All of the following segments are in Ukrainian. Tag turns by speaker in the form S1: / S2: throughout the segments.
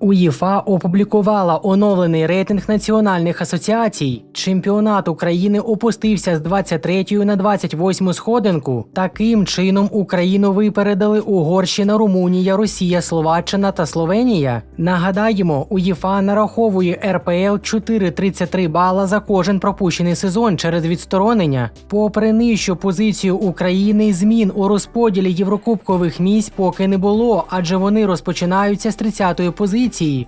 S1: УЄФА опублікувала оновлений рейтинг національних асоціацій. Чемпіонат України опустився з 23 на 28 сходинку. Таким чином Україну випередили Угорщина, Румунія, Росія, Словаччина та Словенія. Нагадаємо, УЄФА нараховує РПЛ 4,33 бала за кожен пропущений сезон через відсторонення. Попри нижчу позицію України, змін у розподілі єврокубкових місць поки не було, адже вони розпочинаються з 30-ї позиції. Unity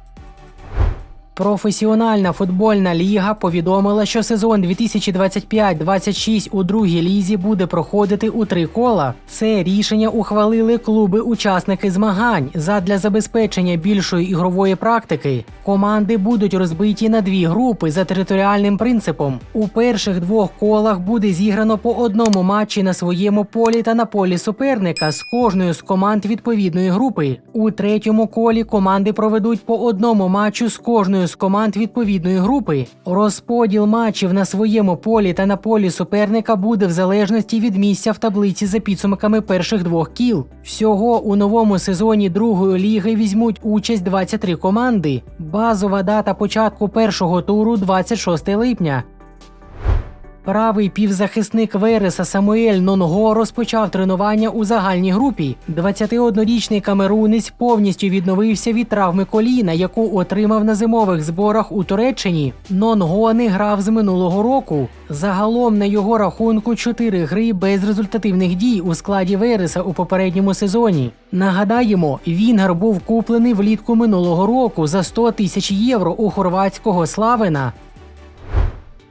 S1: Професіональна футбольна ліга повідомила, що сезон 2025-26 у другій лізі буде проходити у три кола. Це рішення ухвалили клуби-учасники змагань задля забезпечення більшої ігрової практики. Команди будуть розбиті на дві групи за територіальним принципом. У перших двох колах буде зіграно по одному матчі на своєму полі та на полі суперника з кожною з команд відповідної групи. У третьому колі команди проведуть по одному матчу з кожною з команд відповідної групи. Розподіл матчів на своєму полі та на полі суперника буде в залежності від місця в таблиці за підсумками перших двох кіл. Всього у новому сезоні другої ліги візьмуть участь 23 команди. Базова дата початку першого туру 26 липня. Правий півзахисник Вереса Самуель Нонго розпочав тренування у загальній групі. 21-річний камерунець повністю відновився від травми коліна, яку отримав на зимових зборах у Туреччині. Нонго не грав з минулого року. Загалом на його рахунку 4 гри без результативних дій у складі Вереса у попередньому сезоні. Нагадаємо, Вінгер був куплений влітку минулого року за 100 тисяч євро у хорватського Славина.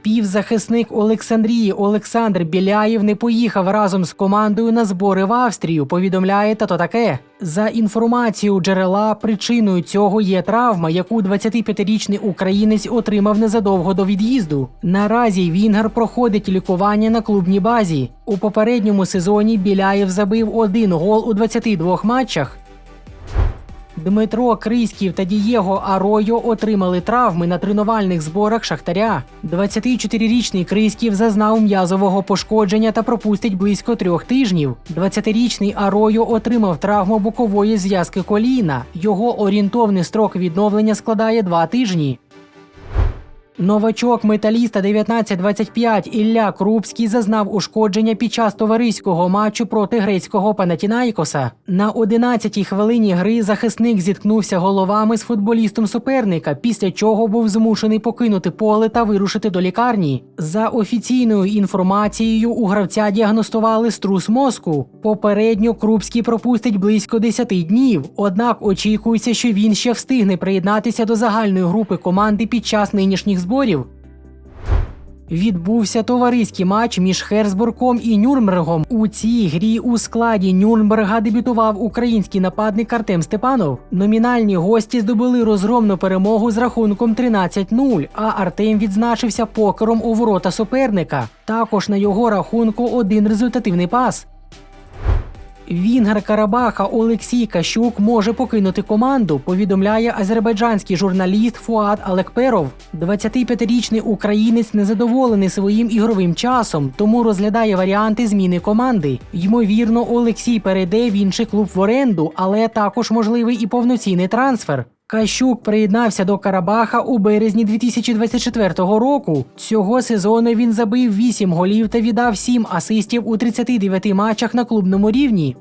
S1: Півзахисник Олександрії Олександр Біляєв не поїхав разом з командою на збори в Австрію. Повідомляє тато таке. За інформацією джерела, причиною цього є травма, яку 25-річний українець отримав незадовго до від'їзду. Наразі Вінгер проходить лікування на клубній базі. У попередньому сезоні Біляєв забив один гол у 22 матчах. Дмитро Криськів та Дієго Аройо отримали травми на тренувальних зборах Шахтаря. 24-річний Криськів зазнав м'язового пошкодження та пропустить близько трьох тижнів. 20-річний Аройо отримав травму бокової зв'язки коліна. Його орієнтовний строк відновлення складає два тижні. Новачок металіста 1925 Ілля Крупський зазнав ушкодження під час товариського матчу проти грецького Панатінайкоса. На 11-й хвилині гри захисник зіткнувся головами з футболістом суперника, після чого був змушений покинути поле та вирушити до лікарні. За офіційною інформацією, у гравця діагностували струс мозку. Попередньо Крупський пропустить близько 10 днів. Однак очікується, що він ще встигне приєднатися до загальної групи команди під час нинішніх зборів. Відбувся товариський матч між Херсбургом і Нюрнбергом. У цій грі у складі Нюрнберга дебютував український нападник Артем Степанов. Номінальні гості здобули розгромну перемогу з рахунком 13-0, а Артем відзначився покером у ворота суперника. Також на його рахунку один результативний пас. Вінгер Карабаха Олексій Кащук може покинути команду, повідомляє азербайджанський журналіст Фуад Алекперов. 25-річний українець незадоволений своїм ігровим часом, тому розглядає варіанти зміни команди. Ймовірно, Олексій перейде в інший клуб в оренду, але також можливий і повноцінний трансфер. Кащук приєднався до Карабаха у березні 2024 року. Цього сезону він забив 8 голів та віддав 7 асистів у 39 матчах на клубному рівні.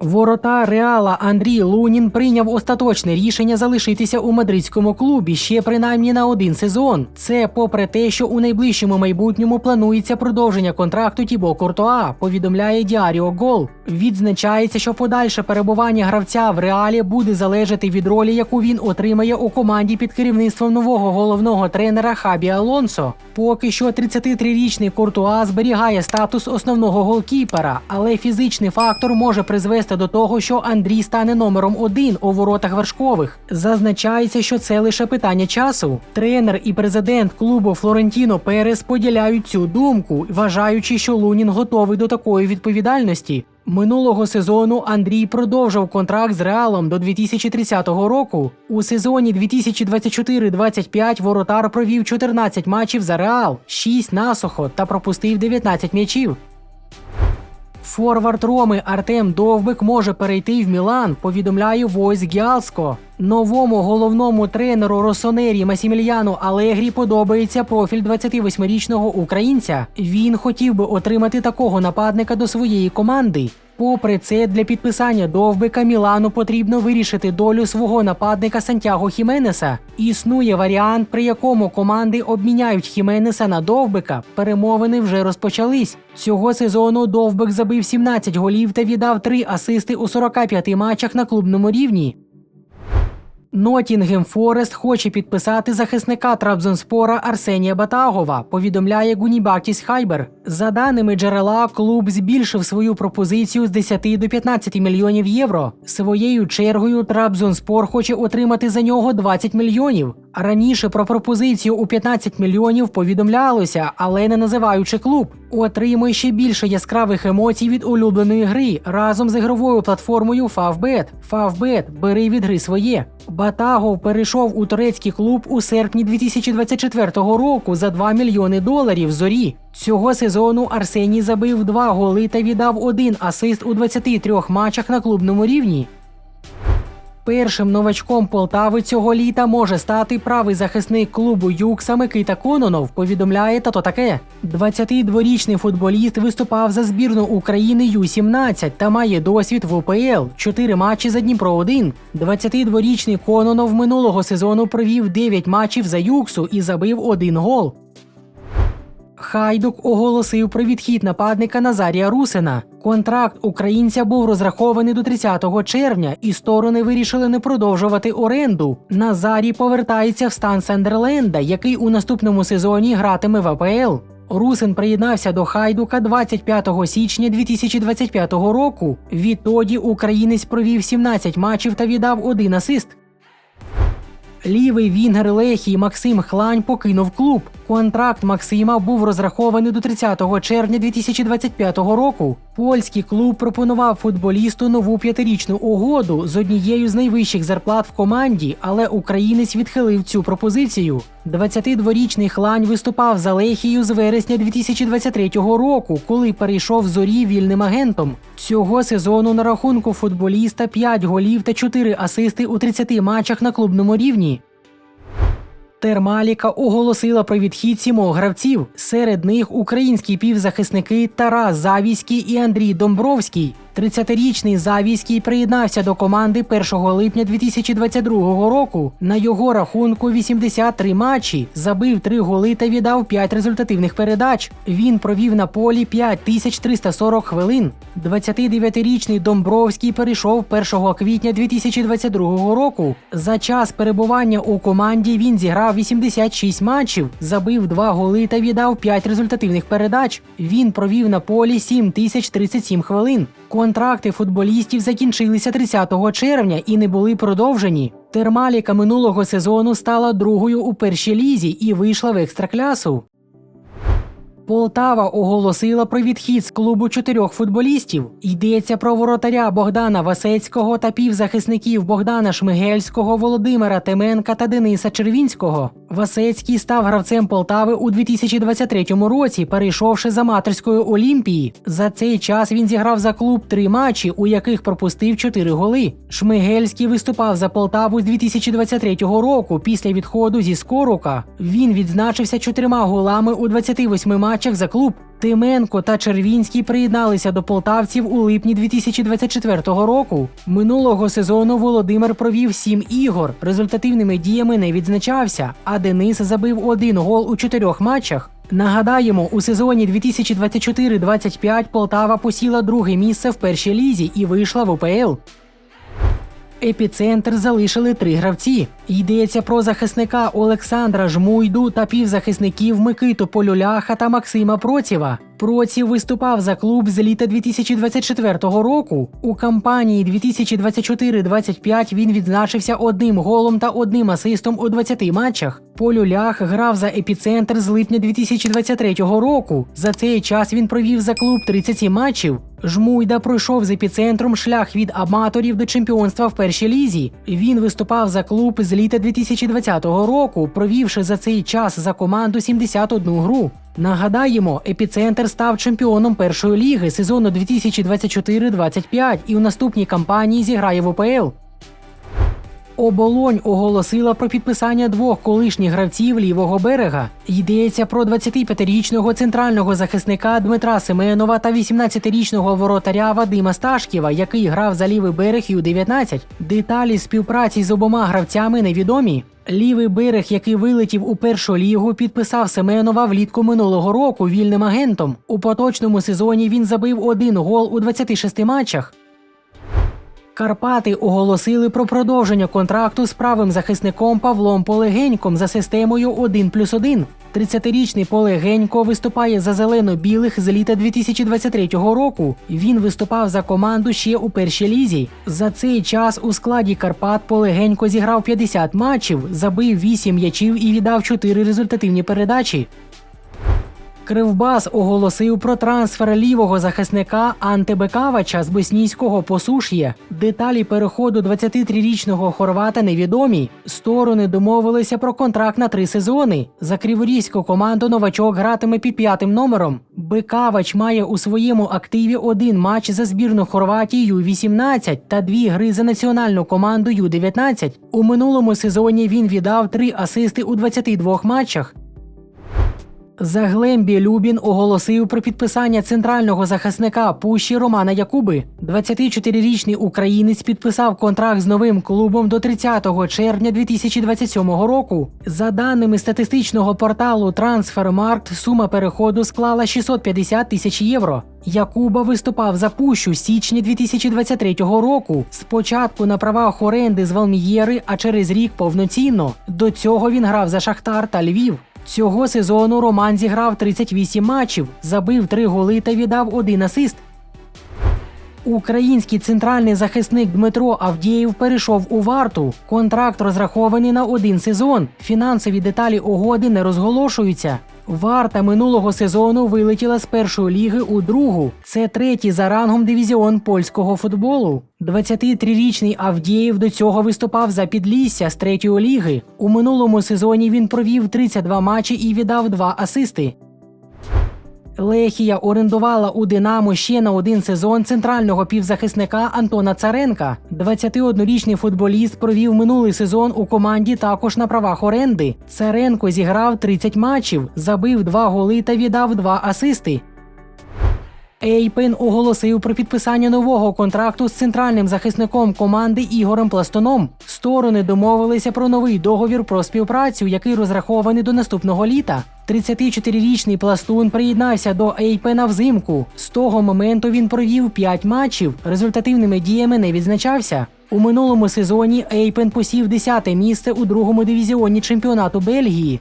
S1: Ворота Реала Андрій Лунін прийняв остаточне рішення залишитися у мадридському клубі ще принаймні на один сезон. Це попри те, що у найближчому майбутньому планується продовження контракту Тібо Куртоа, повідомляє Діаріо Гол. Відзначається, що подальше перебування гравця в реалі буде залежати від ролі, яку він отримає у команді під керівництвом нового головного тренера Хабі Алонсо. Поки що 33-річний Куртуа зберігає статус основного голкіпера, але фізичний фактор може призвести до того, що Андрій стане номером один у воротах вершкових. Зазначається, що це лише питання часу. Тренер і президент клубу Флорентіно Перес поділяють цю думку, вважаючи, що Лунін готовий до такої відповідальності. Минулого сезону Андрій продовжив контракт з Реалом до 2030 року. У сезоні 2024-25 воротар провів 14 матчів за Реал, 6 насухо та пропустив 19 м'ячів. Форвард Роми Артем Довбик може перейти в Мілан, повідомляє Войс Гіалско. Новому головному тренеру Росонері Масімільяну Алегрі подобається профіль 28-річного українця. Він хотів би отримати такого нападника до своєї команди. Попри це, для підписання довбика Мілану потрібно вирішити долю свого нападника Сантьяго Хіменеса. Існує варіант, при якому команди обміняють Хіменеса на довбика. Перемовини вже розпочались. Цього сезону довбик забив 17 голів та віддав 3 асисти у 45 матчах на клубному рівні. Нотінгем Форест хоче підписати захисника Трабзонспора Арсенія Батагова, повідомляє Гунібактіс Хайбер. За даними джерела, клуб збільшив свою пропозицію з 10 до 15 мільйонів євро. Своєю чергою Трабзонспор хоче отримати за нього 20 мільйонів. Раніше про пропозицію у 15 мільйонів повідомлялося, але не називаючи клуб. Отримує ще більше яскравих емоцій від улюбленої гри разом з ігровою платформою Favbet. Favbet – бери від гри своє. Батагов перейшов у турецький клуб у серпні 2024 року за 2 мільйони доларів зорі. Цього сезону Арсеній забив 2 голи та віддав один асист у 23 матчах на клубному рівні. Першим новачком Полтави цього літа може стати правий захисник клубу Юкса Микита Кононов, повідомляє тато таке. 22-річний футболіст виступав за збірну України Ю-17 та має досвід в УПЛ, 4 матчі за Дніпро 1. 22-річний Кононов минулого сезону провів 9 матчів за Юксу і забив один гол. Хайдук оголосив про відхід нападника Назарія Русина. Контракт українця був розрахований до 30 червня, і сторони вирішили не продовжувати оренду. Назарій повертається в стан Сендерленда, який у наступному сезоні гратиме в АПЛ. Русин приєднався до Хайдука 25 січня 2025 року. Відтоді українець провів 17 матчів та віддав один асист. Лівий вінгер Лехії Максим Хлань покинув клуб. Контракт Максима був розрахований до 30 червня 2025 року. Польський клуб пропонував футболісту нову п'ятирічну угоду з однією з найвищих зарплат в команді, але українець відхилив цю пропозицію. 22-річний хлань виступав за Лехію з вересня 2023 року, коли перейшов зорі вільним агентом. Цього сезону на рахунку футболіста 5 голів та 4 асисти у 30 матчах на клубному рівні. Термаліка оголосила про відхід сімох гравців. Серед них українські півзахисники Тарас Завіський і Андрій Домбровський. 30-річний Завійський приєднався до команди 1 липня 2022 року. На його рахунку 83 матчі, забив 3 голи та віддав 5 результативних передач. Він провів на полі 5340 хвилин. 29-річний Домбровський перейшов 1 квітня 2022 року. За час перебування у команді він зіграв 86 матчів, забив 2 голи та віддав 5 результативних передач. Він провів на полі 7037 хвилин. Контракти футболістів закінчилися 30 червня і не були продовжені. Термаліка минулого сезону стала другою у першій лізі і вийшла в екстраклясу. Полтава оголосила про відхід з клубу чотирьох футболістів. Йдеться про воротаря Богдана Васецького та півзахисників Богдана Шмигельського, Володимира Теменка та Дениса Червінського. Васецький став гравцем Полтави у 2023 році, перейшовши з аматорської Олімпії. За цей час він зіграв за клуб три матчі, у яких пропустив чотири голи. Шмигельський виступав за Полтаву з 2023 року після відходу зі Скорука. Він відзначився чотирма голами у 28 матчах за клуб. Тименко та Червінський приєдналися до полтавців у липні 2024 року. Минулого сезону Володимир провів сім ігор. Результативними діями не відзначався, а Денис забив один гол у чотирьох матчах. Нагадаємо, у сезоні 2024-25 Полтава посіла друге місце в першій лізі і вийшла в УПЛ. Епіцентр залишили три гравці. Йдеться про захисника Олександра Жмуйду та півзахисників Микиту Полюляха та Максима Процєва. Проців виступав за клуб з літа 2024 року. У кампанії 2024-25 він відзначився одним голом та одним асистом у 20 матчах. Полюлях грав за епіцентр з липня 2023 року. За цей час він провів за клуб 37 матчів. Жмуйда пройшов з епіцентром шлях від аматорів до чемпіонства в першій лізі. Він виступав за клуб з літа 2020 року, провівши за цей час за команду 71 гру. Нагадаємо, епіцентр став чемпіоном першої ліги сезону 2024-25 і у наступній кампанії зіграє в ОПЛ. Оболонь оголосила про підписання двох колишніх гравців лівого берега. Йдеться про 25-річного центрального захисника Дмитра Семенова та 18-річного воротаря Вадима Сташківа, який грав за лівий берег Ю-19. Деталі співпраці з обома гравцями невідомі. Лівий берег, який вилетів у першу лігу, підписав Семенова влітку минулого року вільним агентом. У поточному сезоні він забив один гол у 26 матчах. Карпати оголосили про продовження контракту з правим захисником Павлом Полегеньком за системою 1 плюс 1. 30-річний Полегенько виступає за зелено-білих з літа 2023 року. Він виступав за команду ще у першій лізі. За цей час у складі Карпат Полегенько зіграв 50 матчів, забив 8 м'ячів і віддав 4 результативні передачі. Кривбас оголосив про трансфер лівого захисника Анте Бекавача з боснійського посуш'я. Деталі переходу 23-річного хорвата невідомі. Сторони домовилися про контракт на три сезони. За криворізьку команду новачок гратиме під п'ятим номером. Бекавач має у своєму активі один матч за збірну Хорватії Ю-18 та дві гри за національну команду Ю-19. У минулому сезоні він віддав три асисти у 22 матчах. Заглембі Любін оголосив про підписання центрального захисника Пущі Романа Якуби. 24-річний українець підписав контракт з новим клубом до 30 червня 2027 року. За даними статистичного порталу Трансфермаркт, сума переходу склала 650 тисяч євро. Якуба виступав за Пущу з січня 2023 року. Спочатку на правах оренди з Валмієри, а через рік повноцінно. До цього він грав за Шахтар та Львів. Цього сезону Роман зіграв 38 матчів, забив 3 голи та віддав один асист. Український центральний захисник Дмитро Авдіїв перейшов у варту. Контракт розрахований на один сезон. Фінансові деталі угоди не розголошуються. Варта минулого сезону вилетіла з першої ліги у другу. Це третій за рангом дивізіон польського футболу. 23-річний Авдієв до цього виступав за підлісся з третьої ліги. У минулому сезоні він провів 32 матчі і віддав два асисти. Лехія орендувала у Динамо ще на один сезон центрального півзахисника Антона Царенка. 21-річний футболіст провів минулий сезон у команді також на правах оренди. Царенко зіграв 30 матчів, забив 2 голи та віддав 2 асисти. Ейпен оголосив про підписання нового контракту з центральним захисником команди Ігорем Пластоном. Сторони домовилися про новий договір про співпрацю, який розрахований до наступного літа. 34-річний пластун приєднався до Ейпена взимку. З того моменту він провів 5 матчів. Результативними діями не відзначався. У минулому сезоні Ейпен посів 10-те місце у другому дивізіоні чемпіонату Бельгії.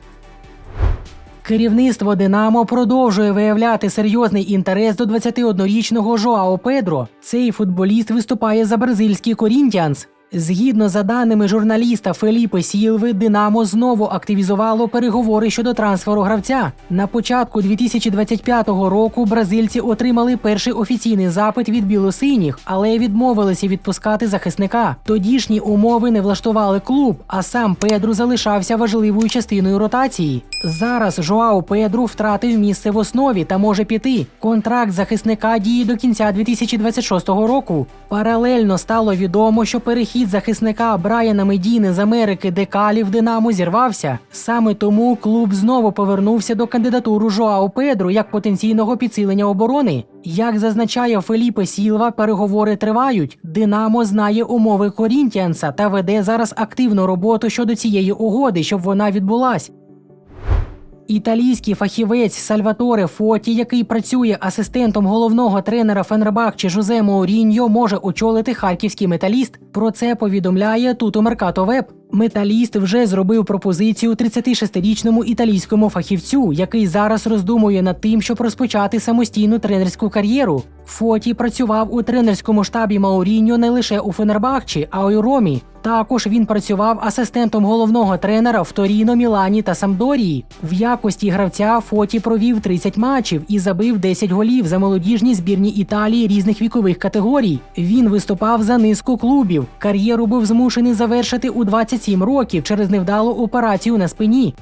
S1: Керівництво Динамо продовжує виявляти серйозний інтерес до 21-річного Жоао Педро. Цей футболіст виступає за бразильський Корінтіанс. Згідно за даними журналіста Феліпе Сілви, Динамо знову активізувало переговори щодо трансферу гравця. На початку 2025 року бразильці отримали перший офіційний запит від білосиніх, але відмовилися відпускати захисника. Тодішні умови не влаштували клуб, а сам Педру залишався важливою частиною ротації. Зараз Жоао Педру втратив місце в основі та може піти. Контракт захисника діє до кінця 2026 року. Паралельно стало відомо, що перехід захисника Брайана Медіни з Америки Декалі в Динамо зірвався. Саме тому клуб знову повернувся до кандидатуру Жоао Педру як потенційного підсилення оборони. Як зазначає Феліпе Сілва, переговори тривають. Динамо знає умови Корінтіанса та веде зараз активну роботу щодо цієї угоди, щоб вона відбулась. Італійський фахівець Сальваторе Фоті, який працює асистентом головного тренера Фенербахче Жозе Моуріньо, може очолити харківський металіст. Про це повідомляє Туто Меркато Веб. Металіст вже зробив пропозицію 36-річному італійському фахівцю, який зараз роздумує над тим, щоб розпочати самостійну тренерську кар'єру. Фоті працював у тренерському штабі Мауріньо не лише у Фенербахчі, а й у Ромі. Також він працював асистентом головного тренера в Торіно, Мілані та Самдорії. В якості гравця Фоті провів 30 матчів і забив 10 голів за молодіжні збірні Італії різних вікових категорій. Він виступав за низку клубів. Кар'єру був змушений завершити у 27 років через невдалу операцію на спині.